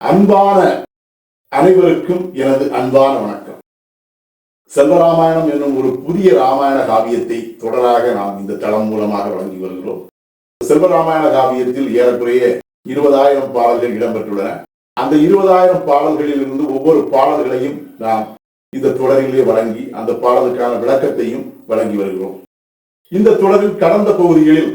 அன்பான அனைவருக்கும் எனது அன்பான வணக்கம். செல்வராமாயணம் என்னும் ஒரு புதிய ராமாயண காவியத்தை தொடராக நாம் இந்த தளம் மூலமாக வழங்கி வருகிறோம். செல்வராமாயண காவியத்தில் ஏறக்குறைய இருபதாயிரம் பாடல்கள் இடம்பெற்றுள்ளன. அந்த இருபதாயிரம் பாடல்களில் இருந்து ஒவ்வொரு பாடல்களையும் நாம் இந்த தொடரிலே வழங்கி அந்த பாடலுக்கான விளக்கத்தையும் வழங்கி வருகிறோம். இந்த தொடரில் கடந்த பகுதிகளில்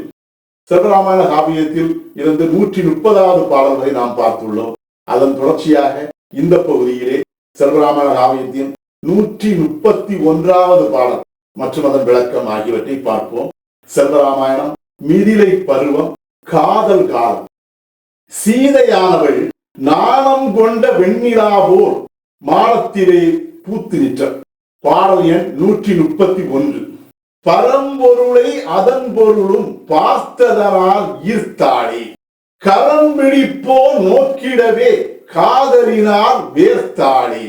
செல்வராமாயண காவியத்தில் இருந்து நூற்றி முப்பதாவது பாடல்களை நாம் பார்த்துள்ளோம். அதன் தொடர்ச்சியாக இந்த பகுதியிலே செல்வராமாயண காவியத்தின் நூற்றி முப்பத்தி ஒன்றாவது பாடல் மற்றும் அதன் விளக்கம் ஆகியவற்றை பார்ப்போம். செல்வராமாயணம் மிதிலை பருவம் காதல் காலம். சீதையானவள் நாணம் கொண்ட வெண்ணிலா போல் மாடத்திலே பூத்து நிற்ற பாடல் எண் நூற்றி முப்பத்தி ஒன்று. பரம்பொருளை அதன் பொருளும் பார்த்ததனால் ஈர்த்தாளே. கரம் பிடிப்போ நோக்கிடவே காதலினால் வேர்த்தாளி.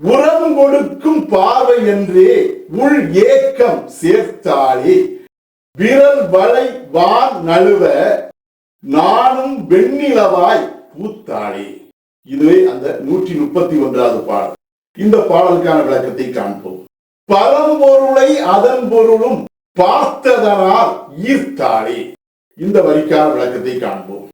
உரம் கொடுக்கும் பார்வை என்றே உள் ஏக்கம் சேர்த்தாளே. விரல் வளை வான் நழுவ நானும் வெண்ணிலவாய் பூத்தாளே. இதுவே அந்த நூற்றி முப்பத்தி ஒன்றாவது பாடல். இந்த பாடலுக்கான விளக்கத்தை காண்போம். பரம்பொருளை அதன் பொருளும் பார்த்ததனால் ஈர்த்தாளே. இந்த வரிக்கான விளக்கத்தை காண்போம்.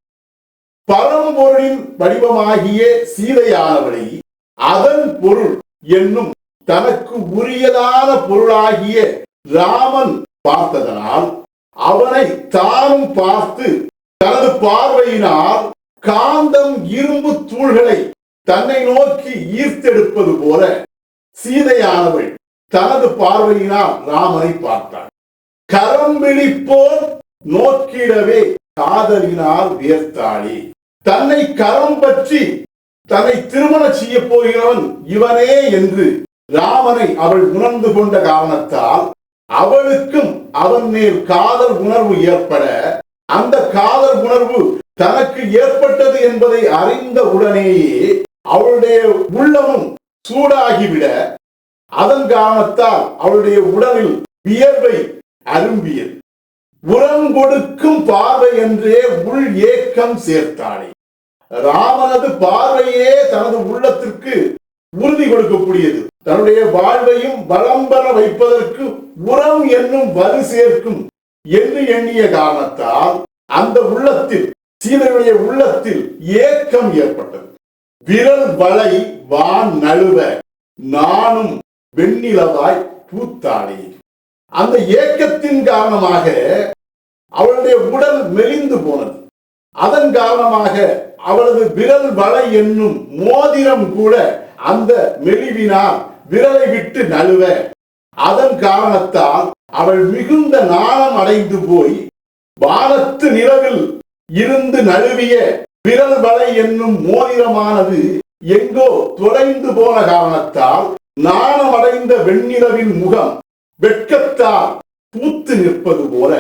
பரம்பொருளின் வடிவமாகிய சீதையானவளை அதன் பொருள் என்னும் தனக்கு உரியதான பொருளாகிய ராமன் பார்த்ததனால் அவனை தானும் பார்த்து தனது பார்வையினால் காந்தம் இரும்பு தூள்களை தன்னை நோக்கி ஈர்த்தெடுப்பது போல சீதையானவள் தனது பார்வையினால் ராமனை பார்த்தாள். கரம்பிழிப்போர் நோக்கிடவே காதலினால் வியர்த்தாளே. தன்னை கரம் பற்றி தன்னை திருமணம் செய்ய போகிறவன் இவனே என்று ராமனை அவள் உணர்ந்து கொண்ட காரணத்தால் அவளுக்கும் அவன் மேல் காதல் உணர்வு ஏற்பட அந்த காதல் உணர்வு தனக்கு ஏற்பட்டது என்பதை அறிந்த உடனேயே அவளுடைய உள்ளமும் சூடாகிவிட அதன் காரணத்தால் அவளுடைய உடலில் வியர்வை அரும்பியது. உரம் கொடுக்கும் பார்வை என்றே உள் ஏக்கம் சேர்த்தாளே. ராமனது பார்வையே தனது உள்ளத்திற்கு உறுதி கொடுக்கக்கூடியது. தன்னுடைய வாழ்வையும் வளம் பெற வைப்பதற்கு உரம் என்னும் வலு சேர்க்கும் என்று எண்ணிய காரணத்தால் அந்த உள்ளத்தில் சீனனுடைய உள்ளத்தில் ஏக்கம் ஏற்பட்டது. விரல் வளை வான் நழுவ நானும் வெண்ணிலவாய் பூத்தானே அந்த ஏக்கத்தின் காரணமாக அவளுடைய உடல் மெலிந்து போனது. அதன் காரணமாக அவளது விரல் வலை என்னும் மோதிரம் கூட அந்த மெலிவினால் விரலை விட்டு நழுவ. அதன் காரணத்தால் அவள் மிகுந்த நாணம் அடைந்து போய் வானத்து நிலவில் இருந்து நழுவிய விரல் வலை என்னும் மோதிரமானது எங்கோ தொலைந்து போன காரணத்தால் நாணமடைந்த வெண்ணிலவின் முகம் வெட்கத்தால் பூத்து நிற்பது போல.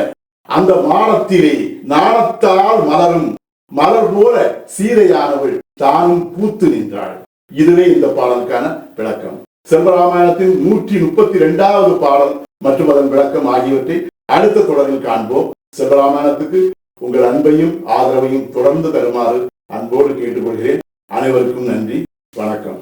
அந்த மானத்திலே நாணத்தால் மலரும் மலர் போல சீரையானவள் தானும் பூத்து நின்றாள். இதுவே இந்த பாடலுக்கான விளக்கம். செம்பராமாயணத்தின் நூற்றி முப்பத்தி இரண்டாவது பாடல் மற்றும் அதன் விளக்கம் ஆகியவற்றை அடுத்த தொடரில் காண்போம். செம்பராமாயணத்துக்கு உங்கள் அன்பையும் ஆதரவையும் தொடர்ந்து தருமாறு அன்போடு கேட்டுக்கொள்கிறேன். அனைவருக்கும் நன்றி. வணக்கம்.